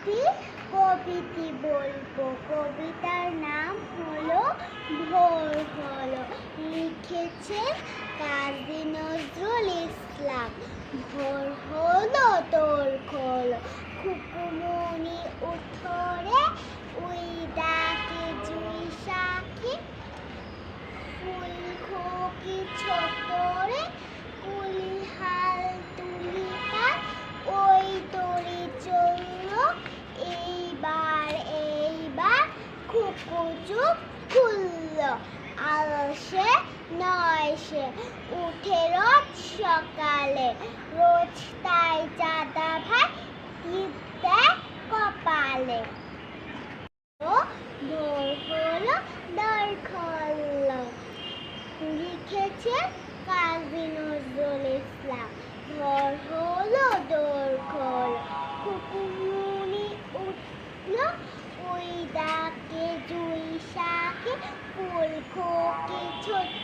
একটি কবিতি বলব। কবিতার নাম হলো ভোর হলো লিখেছে কাজী নজরুল ইসলাম। ভোর হলো তোর খোলো খুকুমনি উঠোরে চুপ খুলল আলসে নয় সে উঠে রোজ সকালে। রোজ তাই চাঁদা ভাই কপালে। Daddy took